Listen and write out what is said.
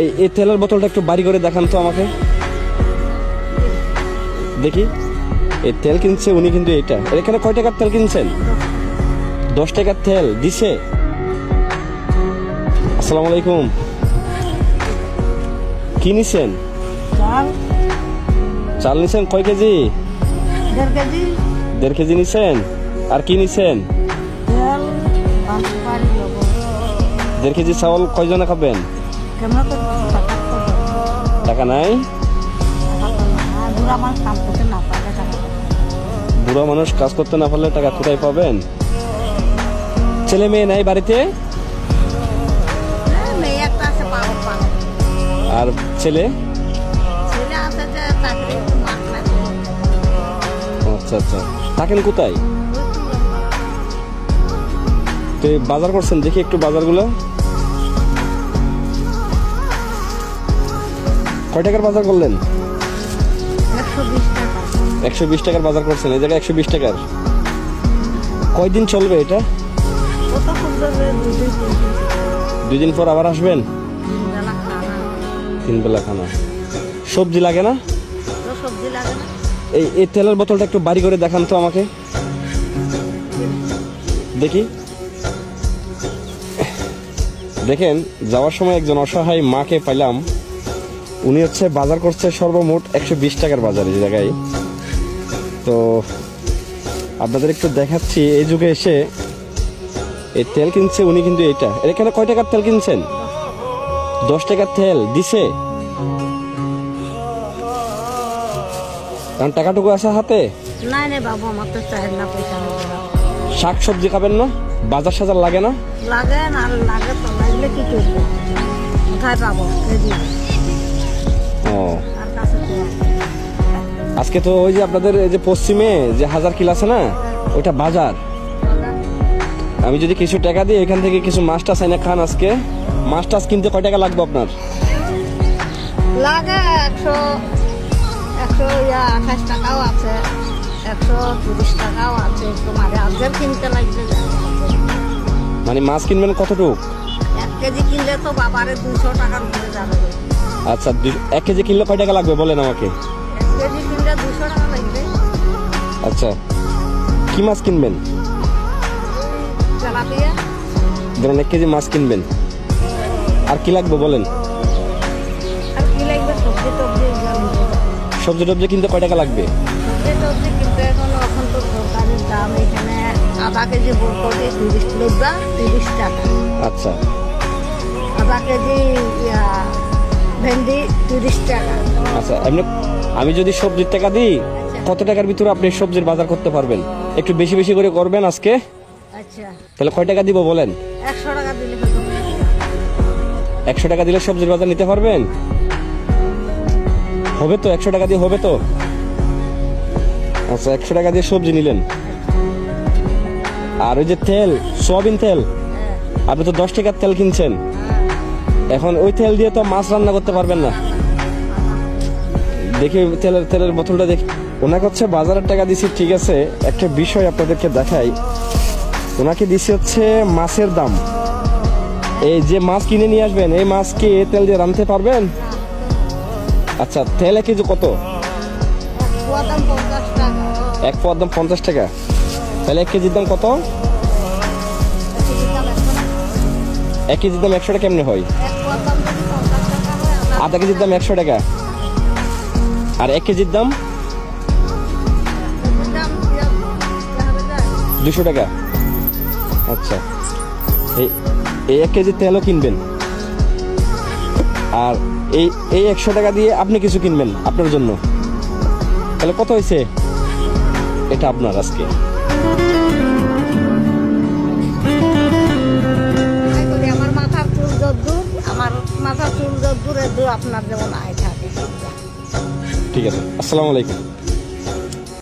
এই এই তেলের বোতলটা একটু বাড়ি করে দেখান তো আমাকে। দেখি। এই তেল কিনছে উনি কিন্তু এটা এখানে কয় টাকার তেল কিনছেন? দশ টাকার তেল দিছে। আসসালামু আলাইকুম। কি নিছেন? চাল। চাল নিছেন কয় কেজি? দেড় কেজি। নিছেন? আর কি নিছেন? দেড় কেজি চাউল কয়জনে খাবেন? টাকা নাই? বুড়া মানুষ কাজ করতে না পারলে টাকা কোথায় পাবেন? ছেলে মেয়ে নাই বাড়িতে? পাবো আর ছেলে? আচ্ছা আচ্ছা। থাকেন কোথায়? তো। বাজার করছেন? দেখি একটু বাজারগুলো। কয় টাকার বাজার করলেন? একশো বিশ টাকার বাজার করছেন এই জায়গায় একশো বিশ টাকার। কয়দিন চলবে এটা? দুই দিন পর আবার আসবেন? তিন বেলা খানা। সবজি লাগে না। এই এই তেলের বোতলটা একটু বাড়ি করে দেখান তো আমাকে। দেখি। দেখেন যাওয়ার সময় একজন অসহায় মাকে পাইলাম। উনি হচ্ছে বাজার করছে সর্বমোট একশো বিশ টাকার বাজার এই জায়গায়। তো আপনাদের একটু দেখাচ্ছি এই যুগে এসে এই তেল কিনছে উনি কিন্তু এটা। এখানে কয় টাকার তেল কিনছেন? দশ টাকার তেল দিছে? কারণ টাকাটুকু আছে হাতে? নাই রে বাবু আমার তো চাই না পয়সা শাক সবজি খাবেন না? বাজার সাজার লাগে না? লাগে না লাগে তো লাগলে কি করব? কোথায় পাবো? আজকে তো ওই যে আপনাদের এই যে পশ্চিমে যে হাজার কিলো আছে না ওইটা বাজার। আমি যদি কিছু টাকা দিই এখান থেকে কিছু মাছ টাছ এনে খান আজকে। মাছ টাছ কিনতে কয় টাকা লাগবে আপনার? লাগে একশো একশো আঠাশ টাকাও আছে একশো তিরিশ টাকাও আছে তোমার আজের কিনতে লাগবে। মানে মাছ কিনবেন কতটুক? এক কেজি কিনলে তো বাবারে দুশো টাকার উপরে যাবে। আচ্ছা এক কেজি কিনলে কয় টাকা লাগবে বলেন আমাকে? আচ্ছা কি মাছ কিনবেন? ধরেন এক কেজি মাছ কিনবেন। আর কি লাগবে বলেন? সবজি টবজি কিনতে কয় টাকা লাগবে? আচ্ছা। আধা কেজি ভেন্ডি তিরিশ টাকা। আচ্ছা আমি যদি সবজির টাকা দিই কত টাকার ভিতরে আপনি সবজির বাজার করতে পারবেন? একটু বেশি বেশি করে করবেন আজকে। আচ্ছা। তাহলে কয় টাকা দিব বলেন? একশো টাকা দিলে একশো টাকা দিলে সবজির বাজার নিতে পারবেন? হবে তো একশো টাকা দিয়ে হবে তো? আচ্ছা একশো টাকা দিয়ে সবজি নিলেন। আর ওই যে তেল সোয়াবিন তেল? হ্যাঁ। আপনি তো দশ টাকার তেল কিনছেন। এখন ওই তেল দিয়ে তো মাছ রান্না করতে পারবেন না। দেখি তেলের তেলের বোতলটা দেখি। ওনাকে হচ্ছে বাজারের টাকা দিছি, ঠিক আছে। একটা বিষয় আপনাদেরকে দেখাই। ওনাকে দিছি হচ্ছে মাছের দাম। এই যে মাছ কিনে নিয়ে আসবেন, এই মাছ কি তেল দিয়ে রাঁধতে পারবেন? আচ্ছা তেল এক কেজি কত? এক পোয়ার দাম পঞ্চাশ টাকা। তাহলে এক কেজির দাম কত? এক কেজির দাম একশো টাকা। কেমনে হয়? আধা কেজির দাম একশো টাকা। আর এক কেজির দাম? দুশো টাকা। আচ্ছা। এই এই এক কেজি তেলও কিনবেন। আর এই এই একশো টাকা দিয়ে আপনি কিছু কিনবেন আপনার জন্য। তাহলে কত হয়েছে? এটা আপনার আজকে। আমার মাথার চুল যদ্দূর আমার মাথার চুল যদ্দূর এদ্দূর আপনার যেমন আয় থাকে। ঠিক আছে। আসসালামু আলাইকুম।